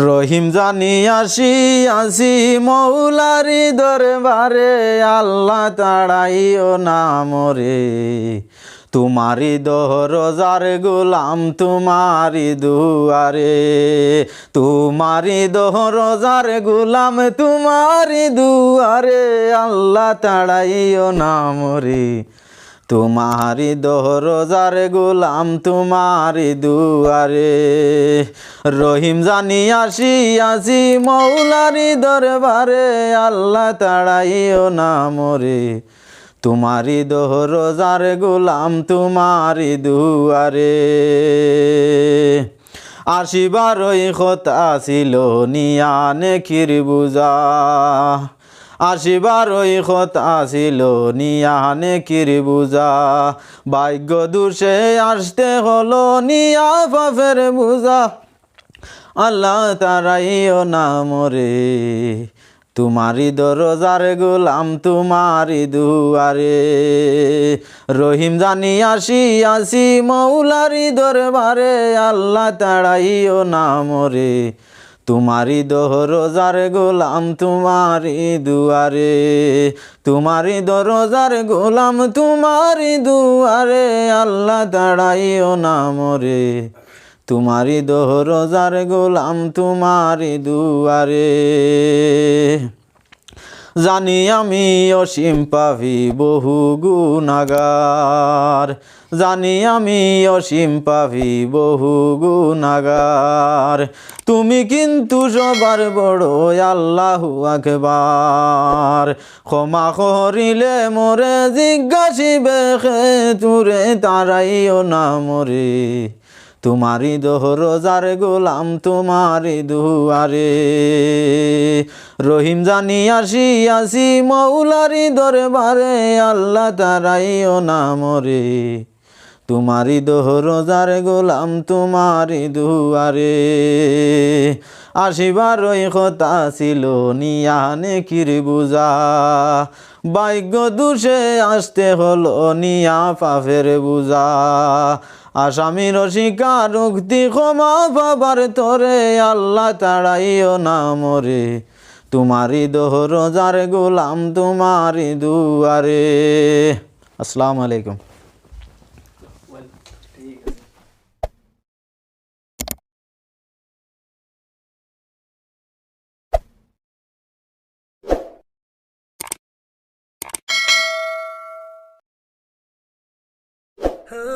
রহিম জানি আসি আসি মৌলারি দরবারে, আল্লাহ তাড়াইও না মরে। তোমারি দোহরজার গোলাম, তোমারি দুয়ারে। তোমারি দোহরজার গোলাম, তোমারি দুয়ারে, আল্লাহ তাড়াইও না মরে। তোমারি দোহরজার গোলাম তোমারি দুয়ারে। রহিম জানি আসি আসি মৌলারি দরবারে, আল্লাহ তাড়াইও না মরে। তোমারি দোহরজার গোলাম তোমারি দুয়ারে। আসিবারই কথা ছিল, নিয়ানে খির বুজা আসিবারই কথা ছিল নিয়ানে কির বুজা ভাগ্য দুষে আসতে হলো, নিয়া বাপের বুজা। আল্লাহ তারাইও না মরে তোমারি দরজার গোলাম তোমারি দুয়ারে। রহিম জানি আসি আসি মৌলারি দরবারে, আল্লাহ তাড়াইও না মরে। তোমারি দরজার গোলাম, তোমারি দুয়ারে। তোমারি দরজার গোলাম, তোমারি দুয়ারে। আল্লাহ দাঁড়াইও না মরে। তোমারি দোহরজার গোলাম, তোমারি দুয়ারে। জানি আমি অসীম পাভি বহু গুণাগার। জানি আমি অসীম পাভি বহু গুণাগার। তুমি কিন্তু সবার বড় আল্লাহু আকবার। ক্ষমা করিলে মোরে জিজ্ঞাসিবে তুরে তারাইও না মোরে। তোমারি দোহরজার গোলাম তোমারি দুয়ারে। রহিম জানি আসি আসি মৌলারি দরবারে, আল্লাহ তারাই তারাইও না মরে। তোমারি দোহরজার গোলাম তোমারি দুয়ারে। আসিবার ওই কথা ছিল নিয়া কির বুঝা ভাগ্য দুষে আসতে হলো নিয়া পাফের বুঝা আসামির শিকার উক্তি ক্ষমা পাবার তোরে আল্লাহ তাড়াইও না মরে। তোমারি দোহরজার গোলাম তোমারি দুয়ারে। আসসালামু আলাইকুম। Oh